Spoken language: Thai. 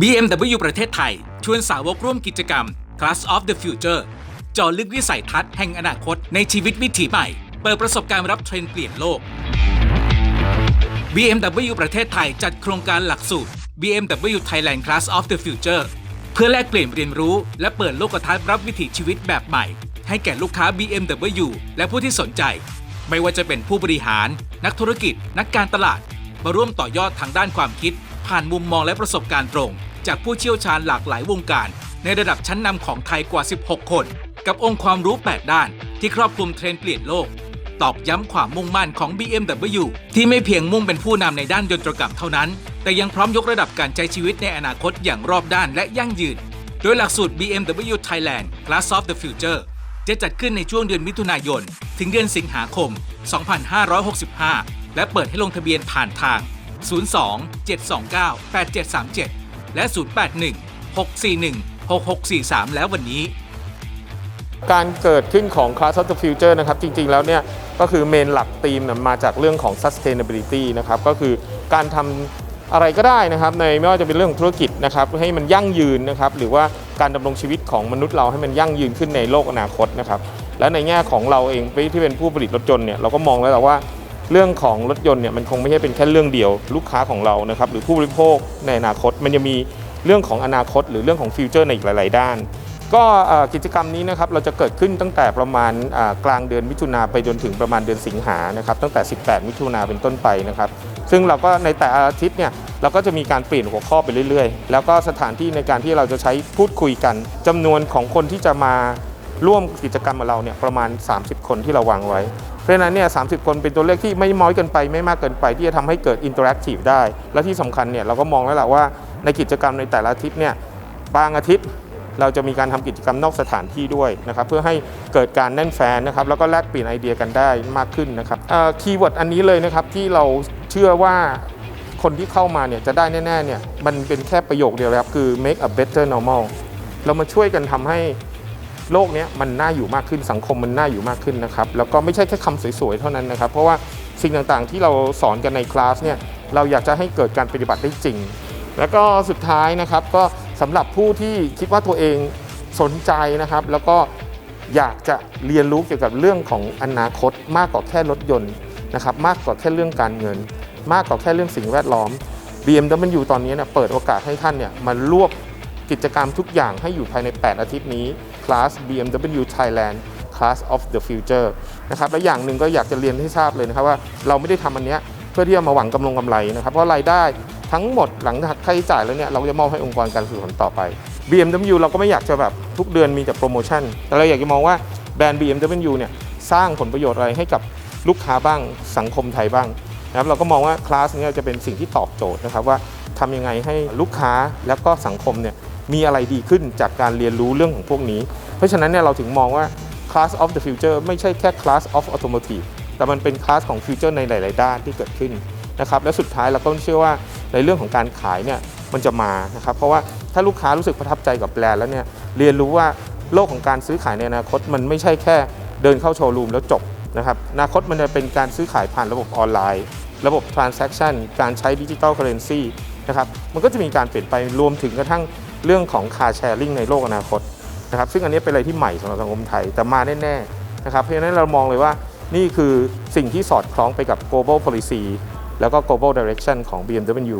BMW ประเทศไทย ชวนสาวกร่วมกิจกรรม Class of the Future จอลึกวิสัยทัศน์แห่งอนาคตในชีวิตวิถีใหม่ เปิดประสบการณ์รับเทรนด์เปลี่ยนโลก BMW ประเทศไทยจัดโครงการหลักสูตร BMW Thailand Class of the Future เพื่อแลกเปลี่ยนเรียนรู้ และเปิดโลกทัศน์รับวิถีชีวิตแบบใหม่ ให้แก่ลูกค้า BMW และผู้ที่สนใจ ไม่ว่าจะเป็นผู้บริหาร นักธุรกิจ นักการตลาด มาร่วมต่อยอดทางด้านความคิด ผ่านมุมมองและประสบการณ์ตรง จากผู้เชี่ยวชาญหลากหลายวงการ ในระดับชั้นนำของไทยกว่า 16 คน กับองค์ความรู้ 8 ด้าน ที่ครอบคลุมเทรนด์เปลี่ยนโลก ตอกย้ำความมุ่งมั่นของ BMW ที่ไม่เพียงมุ่งเป็นผู้นำในด้านยนตรกรรมเท่านั้น แต่ยังพร้อมยกระดับการใช้ชีวิตในอนาคตอย่างรอบด้านและยั่งยืน โดยหลักสูตร BMW Thailand Class of the Future จะจัดขึ้นในช่วงเดือนมิถุนายน ถึงเดือนสิงหาคม 2565 และเปิดให้ลงทะเบียนผ่านทาง 02 729 8737 และ 081 641 6643 แล้ววันนี้ การเกิดขึ้นของ Class of the Future นะครับ จริง ๆ แล้วเนี่ย ก็คือเมนหลักธีมเนี่ยมาจากเรื่องของ sustainability นะครับ ก็คือการทำอะไรก็ได้นะครับ ในไม่ว่าจะเป็นเรื่องของธุรกิจนะครับ ให้มันยั่งยืนนะครับ หรือว่าการดำรงชีวิตของมนุษย์เราให้มันยั่งยืนขึ้นในโลกอนาคตนะครับ และในแง่ของเราเองที่เป็นผู้ผลิตรถยนต์เนี่ยเราก็มองแล้วแหละว่า เรื่องของรถยนต์เนี่ยมันคงไม่ใช่เป็นแค่เรื่องเดียว ลูกค้าของเรานะครับหรือผู้บริโภคในอนาคต มันจะมีเรื่องของอนาคต หรือเรื่องของฟิวเจอร์ในอีกหลาย ๆ ด้าน ก็กิจกรรมนี้นะครับเราจะเกิดขึ้นตั้งแต่ประมาณกลางเดือนมิถุนาไปจนถึงประมาณเดือนสิงหานะครับตั้งแต่ 18 มิถุนาเป็นต้นไปนะครับซึ่งเราก็ในแต่อาทิตย์เนี่ยเราก็จะมีการเปลี่ยนหัวข้อไปเรื่อย ๆ แล้วก็สถานที่ในการที่เราจะใช้พูดคุยกันจำนวนของคนที่จะมา ร่วมกิจกรรมกับเราเนี่ยประมาณ 30 คนที่เราวางไว้ เพราะฉะนั้นเนี่ยสาคนเป็นตัวเลขที่ไม่น้อยเกินไปไม่มากเกินไป ที่จะทำให้เกิดอินเตอร์แอคทีฟได้ และที่สำคัญเนี่ยเราก็มองแล้วแหละว่าในกิจกรรมในแต่ละอาทิตย์เนี่ยบางอาทิตย์เราจะมีการทำกิจกรรมนอกสถานที่ด้วยนะครับเพื่อให้เกิดการแน่นแฟนนะครับแล้วก็แลกเปลี่ยนไอเดียกันได้มากขึ้นนะครับคีย์เวิร์ดอันนี้เลยนะครับที่เราเชื่อว่าคนที่เข้ามาเนี่ยจะได้แน่ๆเนี่ยมันเป็นแค่ประโยคเดียวครับคือ make a better normal เรามาช่วยกันทำให้ โลกนี้มันน่าอยู่มากขึ้นสังคมมันน่าอยู่มากขึ้นนะครับแล้วก็ไม่ใช่แค่คำสวยๆเท่านั้นนะครับ เพราะว่าสิ่งต่างๆที่เราสอนกันในคลาสเนี่ยเราอยากจะให้เกิดการปฏิบัติได้จริง แล้วก็สุดท้ายนะครับก็สำหรับผู้ที่คิดว่าตัวเองสนใจนะครับ แล้วก็อยากจะเรียนรู้เกี่ยวกับเรื่องของอนาคต มากกว่าแค่รถยนต์นะครับมากกว่าแค่เรื่องการเงิน มากกว่าแค่เรื่องสิ่งแวดล้อม BMW ตอนนี้เนี่ยเปิดโอกาสให้ท่านเนี่ยมารวบกิจกรรมทุกอย่างให้อยู่ภายใน 8 อาทิตย์นี้ Class BMW Thailand Class of the Future นะครับและอย่างหนึ่งก็อยากจะเรียนให้ทราบเลยนะครับว่าเราไม่ได้ทำอันเนี้ยเพื่อที่จะมาหวังกำลงกำไรนะครับเพราะรายได้ทั้งหมดหลังจากค่าใช้จ่ายแล้วเนี่ยเราจะมอบให้องค์กรการสื่อสารต่อไป BMW เราก็ไม่อยากจะแบบทุกเดือนมีแต่โปรโมชั่น แต่เราอยากจะมองว่าแบรนด์ BMW เนี่ยสร้างผลประโยชน์อะไรให้กับลูกค้าบ้างสังคมไทยบ้างนะครับเราก็มองว่าคลาสเนี้จะเป็นสิ่งที่ตอบโจทย์นะครับว่าทำยังไงให้ลูกค้าแล้วก็สังคมเนี่ย มีอะไรดีขึ้นจากการเรียนรู้เรื่องของพวกนี้ เพราะฉะนั้นเนี่ยเราถึงมองว่า Class of the Future ไม่ใช่แค่ Class of Automotive แต่มันเป็นคลาสของ Future ในหลาย ๆ ด้านที่เกิดขึ้นนะครับและสุดท้ายเราก็เชื่อว่าในเรื่องของการขายเนี่ยมันจะมานะครับเพราะว่าถ้าลูกค้ารู้สึกประทับใจกับแบรนด์แล้วเนี่ยเรียนรู้ว่าโลกของการซื้อขายในอนาคตมันไม่ใช่แค่เดินเข้าโชว์รูมแล้วจบนะครับอนาคตมันจะเป็นการซื้อขายผ่านระบบออนไลน์ ระบบ transaction การใช้ดิจิ t a ลเคอร์เรนซีนะครับมันก็จะมีการเปลี่ยนไปรวมถึงกระทั่ง เรื่องของคาร์แชร์ลิงในโลกอนาคตนะครับซึ่งอันนี้เป็นอะไรที่ใหม่สำหรับสังคมไทยแต่มาแน่ๆนะครับเพราะฉะนั้นเรามองเลยว่านี่คือสิ่งที่สอดคล้องไปกับ global policy แล้วก็ global direction ของ BMW